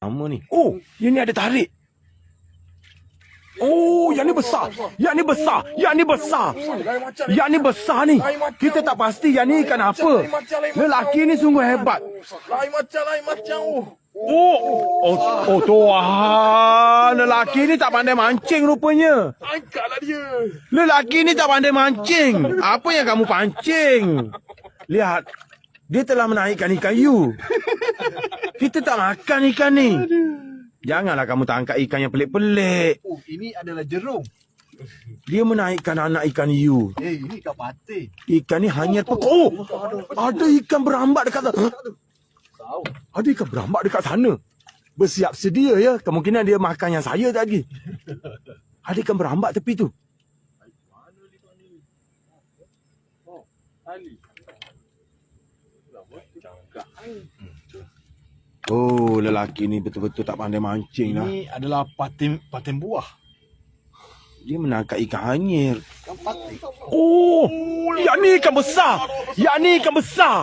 Lama ni. Oh, yang ni ada tarik. Oh, yang ni besar. Yang ni besar. Yang ni besar. Yang ni besar ni. Kita tak pasti yang ni ikan apa. Lelaki ni sungguh hebat. Lain macam, lain macam. Oh. Oh, oh, Tuhan. Lelaki ni tak pandai mancing rupanya. Angkatlah dia. Lelaki ni tak pandai mancing. Apa yang kamu pancing? Lihat. Dia telah menaikkan ikan you. Kita tak makan ikan ni. Janganlah kamu tangkap ikan yang pelik-pelik. Oh, ini adalah jerung. Dia menaikkan anak ikan you. Eh, ini ikan pate. Ikan ni hanya pekok. Oh, ada ikan berambat dekat sana. Tahu. Ada ikan berambat dekat sana. Bersiap sedia ya. Kemungkinan dia makan yang saya tadi. Ada ikan berambat tepi tu. Oh, lelaki ni betul-betul tak pandai mancing lah. Ini adalah patin patin buah. Dia menangkap ikan hanyir. Oh, yang ni ikan besar. Yang ni ikan besar.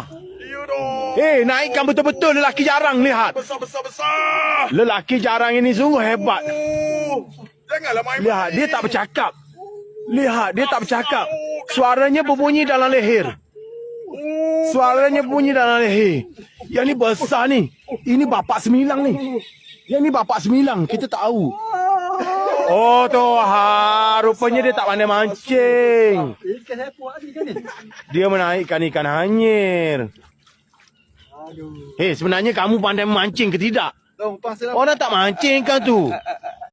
Eh, naikkan betul-betul lelaki jarang lihat. Besar, besar, besar. Lelaki jarang ini sungguh hebat. Oh. Janganlah main Lihat, dia tak bercakap. Lihat, dia tak bercakap. Suaranya berbunyi dalam leher. Suaranya bunyi dalam leher. Yang ni besar ni. Ini bapak semilang ni. Yang ni bapak semilang, kita tahu. Oh Tuhan, rupanya dia tak pandai mancing. Dia menaikkan ikan hanyir. Aduh. Eh, sebenarnya kamu pandai memancing ke tidak? Orang tak mancing kan tu.